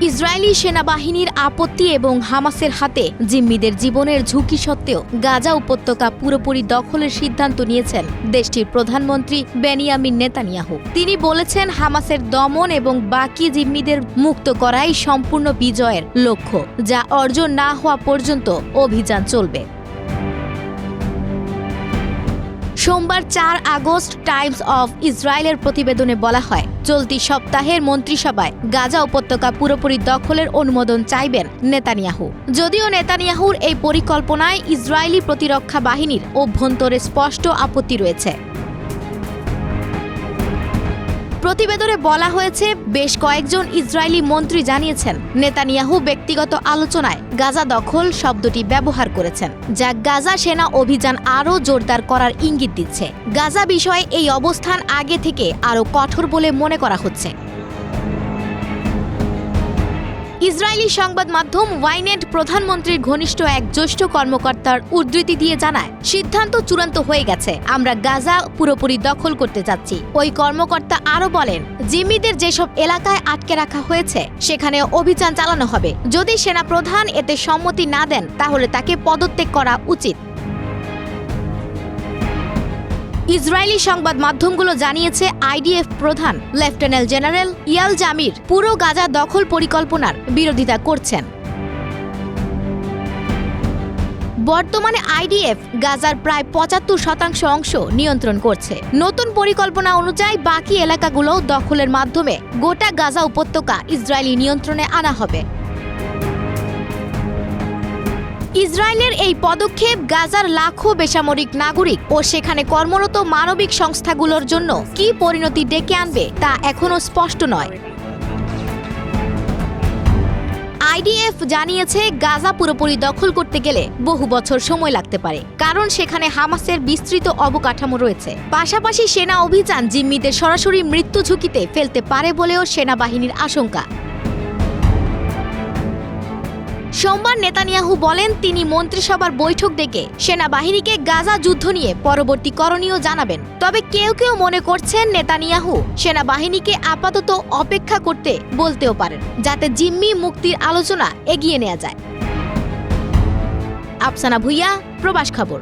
Israeli সেনাবাহিনীর আপত্তি এবং হামাসের হাতে জিম্মিদের জীবনের ঝুঁকি সত্ত্বেও গাজা উপত্যকা পুরোপুরি দখলের সিদ্ধান্ত নিয়েছেন দেশটির প্রধানমন্ত্রী বেনিয়ামিন নেতানিয়াহু। তিনি বলেছেন, হামাসের দমন এবং বাকি জিম্মিদের মুক্ত করাই সম্পূর্ণ বিজয়ের লক্ষ্য, যা অর্জন না হওয়া পর্যন্ত অভিযান চলবে। সোমবার চার আগস্ট টাইমস অফ ইসরায়েলের প্রতিবেদনে বলা হয়, চলতি সপ্তাহের মন্ত্রিসভায় গাজা উপত্যকা পুরোপুরি দখলের অনুমোদন চাইবেন নেতানিয়াহু। যদিও নেতানিয়াহুর এই পরিকল্পনায় ইসরায়েলি প্রতিরক্ষা বাহিনীর অভ্যন্তরে স্পষ্ট আপত্তি রয়েছে। প্রতিবেদনে বলা হয়েছে, বেশ কয়েকজন ইসরায়েলি মন্ত্রী জানিয়েছেন, নেতানিয়াহু ব্যক্তিগত আলোচনায় গাজা দখল শব্দটি ব্যবহার করেছেন, যা গাজা সেনা অভিযান আরও জোরদার করার ইঙ্গিত দিচ্ছে। গাজা বিষয়ে এই অবস্থান আগে থেকে আরও কঠোর বলে মনে করা হচ্ছে। ইসরায়েলি সংবাদ মাধ্যম ওয়াইনেট প্রধানমন্ত্রীর ঘনিষ্ঠ এক জ্যেষ্ঠ কর্মকর্তার উদ্ধৃতি দিয়ে জানায়, সিদ্ধান্ত চূড়ান্ত হয়ে গেছে। আমরা গাজা পুরোপুরি দখল করতে যাচ্ছি। ওই কর্মকর্তা আরও বলেন, জিম্মিদের যেসব এলাকায় আটকে রাখা হয়েছে, সেখানে অভিযান চালানো হবে। যদি সেনা প্রধান এতে সম্মতি না দেন, তাহলে তাকে পদত্যাগ করা উচিত। ইসরায়েলি সংবাদ মাধ্যমগুলো জানিয়েছে আইডিএফ প্রধান, লেফটেন্যান্ট জেনারেল ইয়াল জামির পুরো গাজা দখল পরিকল্পনার বিরোধিতা করছেন। বর্তমানে আইডিএফ গাজার প্রায় পঁচাত্তর শতাংশ অংশ নিয়ন্ত্রণ করছে। নতুন পরিকল্পনা অনুযায়ী বাকি এলাকাগুলো দখলের মাধ্যমে গোটা গাজা উপত্যকা ইসরায়েলি নিয়ন্ত্রণে আনা হবে। ইসরায়েলের এই পদক্ষেপ গাজার লাখো বেসামরিক নাগরিক ও সেখানে কর্মরত মানবিক সংস্থাগুলোর জন্য কি পরিণতি ডেকে আনবে তা এখনও স্পষ্ট নয়। আইডিএফ জানিয়েছে, গাজা পুরোপুরি দখল করতে গেলে বহু বছর সময় লাগতে পারে, কারণ সেখানে হামাসের বিস্তৃত অবকাঠামো রয়েছে। পাশাপাশি সেনা অভিযান জিম্মিদের সরাসরি মৃত্যু ঝুঁকিতে ফেলতে পারে বলেও সেনাবাহিনীর আশঙ্কা। সোমবার নেতানিয়াহু বলেন, তিনি মন্ত্রিসভার বৈঠক ডেকে সেনাবাহিনীকে গাজা যুদ্ধ নিয়ে পরবর্তী করণীয় জানাবেন। তবে কেউ কেউ মনে করছেন, নেতানিয়াহু সেনাবাহিনীকে আপাতত অপেক্ষা করতে বলতেও পারেন, যাতে জিম্মি মুক্তির আলোচনা এগিয়ে নেওয়া যায়। আফসানা ভুইয়া, প্রবাস খবর।